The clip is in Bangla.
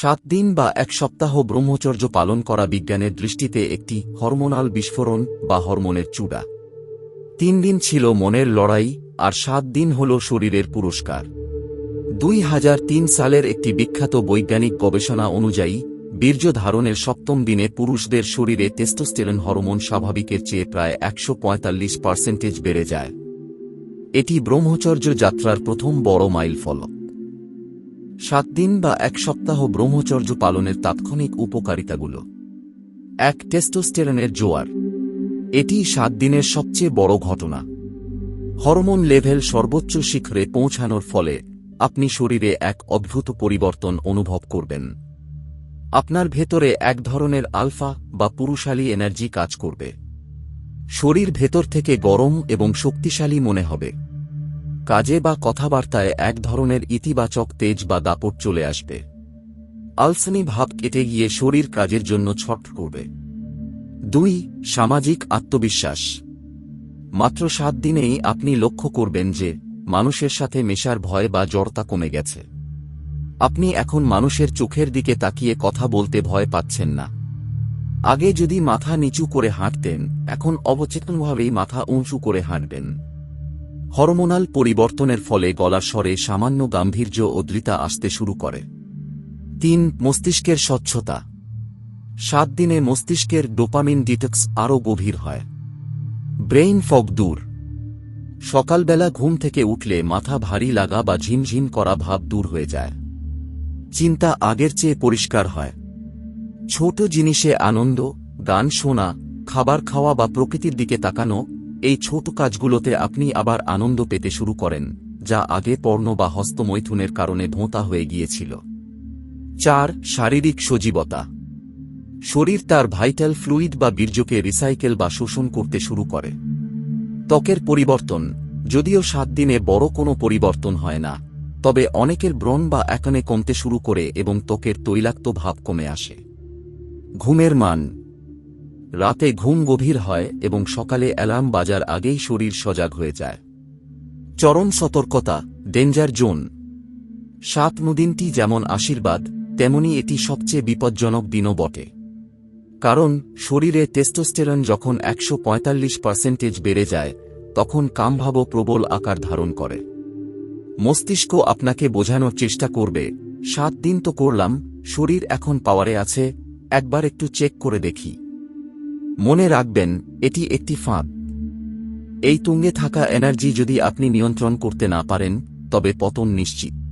সাত দিন বা এক সপ্তাহ ব্রহ্মচর্য পালন করা বিজ্ঞানের দৃষ্টিতে একটি হরমোনাল বিস্ফোরণ বা হরমোনের চূড়া। তিন দিন ছিল মনের লড়াই, আর সাত দিন হল শরীরের পুরস্কার। দুই হাজার তিন সালের একটি বিখ্যাত বৈজ্ঞানিক গবেষণা অনুযায়ী, বীর্য ধারণের সপ্তম দিনে পুরুষদের শরীরে টেস্টোস্টেরন হরমোন স্বাভাবিকের চেয়ে প্রায় একশো পঁয়তাল্লিশ পার্সেন্টেজ বেড়ে যায়। এটি ব্রহ্মচর্য যাত্রার প্রথম বড় মাইল ফলক সাত দিন বা এক সপ্তাহ ব্রহ্মচর্য পালনের তাৎক্ষণিক উপকারিতাগুলো। এক, টেস্টোস্টেরনের জোয়ার। এটি সাত দিনের সবচেয়ে বড় ঘটনা। হরমোন লেভেল সর্বোচ্চ শিখরে পৌঁছানোর ফলে আপনি শরীরে এক অদ্ভুত পরিবর্তন অনুভব করবেন। আপনার ভেতরে এক ধরনের আলফা বা পুরুষালী এনার্জি কাজ করবে। শরীর ভেতর থেকে গরম এবং শক্তিশালী মনে হবে। কাজে বা কথাবার্তায় এক ধরনের ইতিবাচক তেজ বা দাপট চলে আসবে। আলসানি ভাব কেটে গিয়ে শরীর কাজের জন্য ছট করবে। দুই, সামাজিক আত্মবিশ্বাস। মাত্র সাত দিনেই আপনি লক্ষ্য করবেন যে, মানুষের সাথে মেশার ভয় বা জড়তা কমে গেছে। আপনি এখন মানুষের চোখের দিকে তাকিয়ে কথা বলতে ভয় পাচ্ছেন না। আগে যদি মাথা নিচু করে হাঁটতেন, এখন অবচেতনভাবেই মাথা উঁচু করে হাঁটবেন। হরমোনাল পরিবর্তনের ফলে গলার স্বরে সামান্য গাম্ভীর্য ও দৃতা আসতে শুরু করে। তিন, মস্তিষ্কের স্বচ্ছতা। সাত দিনে মস্তিষ্কের ডোপামিন ডিটক্স আরও গভীর হয়। ব্রেইন ফগ দূর। সকালবেলা ঘুম থেকে উঠলে মাথা ভারী লাগা বা ঝিমঝিম করা ভাব দূর হয়ে যায়। চিন্তা আগের চেয়ে পরিষ্কার হয়। ছোট জিনিসে আনন্দ, গান শোনা, খাবার খাওয়া বা প্রকৃতির দিকে তাকানো এই ছোট কাজগুলোতে আপনি আবার আনন্দ পেতে শুরু করেন, যা আগে পর্ণ বা হস্তমৈথুনের কারণে ভোঁতা হয়ে গিয়েছিল। চার, শারীরিক সজীবতা। শরীর তার ভাইটাল ফ্লুইড বা বীর্যকে রিসাইকেল বা শোষণ করতে শুরু করে। ত্বকের পরিবর্তন। যদিও সাত দিনে বড় কোনো পরিবর্তন হয় না, তবে অনেকের ব্রণ বা একানে কমতে শুরু করে এবং ত্বকের তৈলাক্ত ভাব কমে আসে। ঘুমের মান। রাতে ঘুম গভীর হয় এবং সকালে অ্যালার্ম বাজার আগেই শরীর সজাগ হয়ে যায়। চরম সতর্কতা, ডেঞ্জার জোন। সাত নদিনটি যেমন আশীর্বাদ, তেমনি এটি সবচেয়ে বিপজ্জনক দিনও বটে। কারণ, শরীরে টেস্টোস্টেরন যখন একশো পঁয়তাল্লিশ পার্সেন্টেজ বেড়ে যায়, তখন কামভাবও প্রবল আকার ধারণ করে। মস্তিষ্ক আপনাকে বোঝানোর চেষ্টা করবে, সাত দিন তো করলাম, শরীর এখন পাওয়ারে আছে, একবার একটু চেক করে দেখি। মনে রাখবেন, এটি একটি ফাঁদ। এই তুঙ্গে থাকা এনার্জি যদি আপনি নিয়ন্ত্রণ করতে না পারেন, তবে পতন নিশ্চিত।